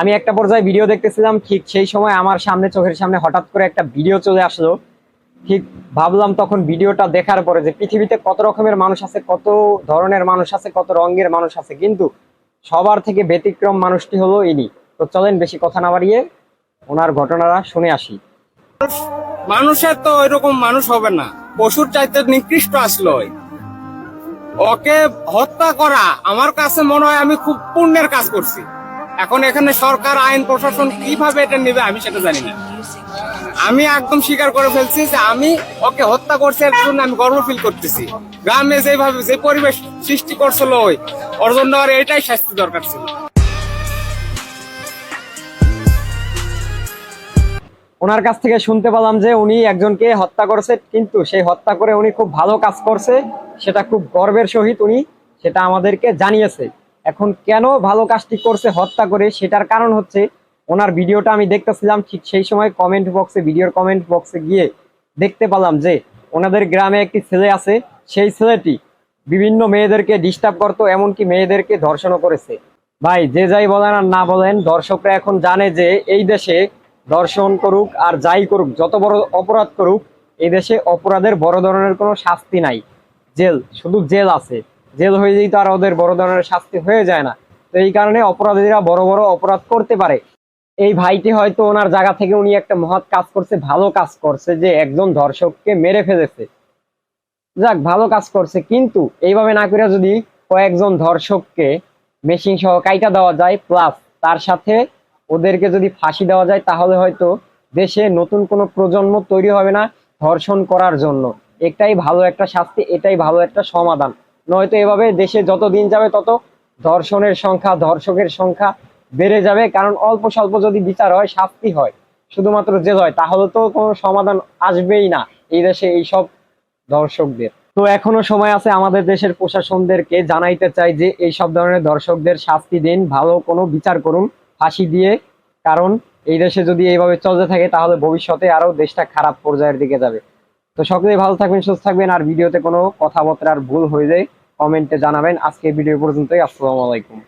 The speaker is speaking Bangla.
আমি একটা পর্যায়ে ভিডিও দেখতেছিলাম, ঠিক সেই সময় আমার সামনে, চোখের সামনে হঠাৎ করে একটা ভিডিও চলে আসলো। ঠিক ভাবলাম তখন ভিডিওটা দেখার পরে যে পৃথিবীতে কত রকমের মানুষ আছে, কত ধরনের মানুষ আছে, কত রঙের মানুষ আছে, কিন্তু সবার থেকে ব্যতিক্রম মানুষটি হলো ইনি। তো চলেন বেশি কথা না বাড়িয়ে ওনার ঘটনাটা শুনে আসি। মানুষের তো এরকম মানুষ হবে না। পশুর চাইতে নিকৃষ্ট আসলো ওকে হত্যা করা, আমার কাছে মনে হয় আমি খুব পুণ্যের কাজ করছি। এখন এখানে সরকার, আইন, প্রশাসন কীভাবে এটা নেবে আমি সেটা জানি না আমি একদম স্বীকার করে ফেলছি যে আমি ওকে হত্যা করছি এর জন্য আমি গর্ব ফিল করতেছি। গ্রামে যেভাবে যে পরিবেশ সৃষ্টি করছিল ওই, ওর জন্য আর এটাই শাস্তি দরকার ছিল। ওনার কাছ থেকে শুনতে পেলাম যে উনি একজনকে হত্যা করেছে, কিন্তু সেই হত্যা করে উনি খুব ভালো কাজ করছে, সেটা খুব গর্বের সহিত উনি সেটা আমাদেরকে জানিয়েছে। এখন কেন ভালো কাজটি করছে, হত্যা করে সেটার কারণ হচ্ছে ওনার ভিডিওটা আমি দেখতেছিলাম, ঠিক সেই সময় কমেন্ট বক্সে ভিডিওর কমেন্ট বক্সে গিয়ে দেখতে পেলাম যে ওনাদের গ্রামে একটি ছেলে আছে, সেই ছেলেটি বিভিন্ন মেয়েদেরকে ডিস্টার্ব করতো, এমনকি মেয়েদেরকে ধর্ষণও করেছে। ভাই, যে যাই বলেন আর না বলেন, দর্শকরা এখন জানে যে এই দেশে দর্শন করুক আর যাই করুক, যত বড় অপরাধ করুক, এই দেশে অপরাধের বড় ধরনের কোনো শাস্তি নাই। জেল, শুধু জেল আছে। জেল হয়ে যেই আর ওদের বড় ধরনের শাস্তি হয়ে যায় না। তো এই কারণে অপরাধীরা বড় বড় অপরাধ করতে পারে। এই ভাইটি হয়তো ওনার জায়গা থেকে উনি একটা মহৎ কাজ করছে, ভালো কাজ করছে যে একজন ধর্ষককে মেরে ফেলেছে। যাক, ভালো কাজ করছে, কিন্তু এইভাবে না করে যদি কয়েকজন ধর্ষককে মেশিন সহ কাইটা দেওয়া যায় প্লাস তার সাথে ওদেরকে যদি ফাঁসি দেওয়া যায়, তাহলে হয়তো দেশে নতুন কোনো প্রজন্ম তৈরি হবে না ধর্ষণ করার জন্য। এটাই ভালো একটা শাস্তি, এটাই ভালো একটা সমাধান। নয়তো এভাবে দেশে যত দিন যাবে তত ধর্ষণের সংখ্যা, ধর্ষকের সংখ্যা বেড়ে যাবে। কারণ অল্প স্বল্প যদি বিচার হয়, শাস্তি হয়। শুধুমাত্র জেল হয়, তাহলে তো কোনো সমাধান আসবেই না এই দেশে এইসব দর্শকদের তো এখনও সময় আছে আমাদের দেশের প্রশাসনদেরকে জানাইতে চাই যে এই সব ধরনের দর্শকদের শাস্তি দিন, ভালো কোনো বিচার করুন, ফাঁসি দিয়ে। কারণ এই দেশে যদি এইভাবে চলতে থাকে, তাহলে ভবিষ্যতে আরও দেশটা খারাপ পর্যায়ের দিকে যাবে। তো সকলেই ভালো থাকবেন, সুস্থ থাকবেন। আর ভিডিওতে কোনো কথাবার্তার ভুল হয়ে যায় কমেন্টে জানাবেন। আজকে ভিডিও পর্যন্তই। আসসালামু আলাইকুম।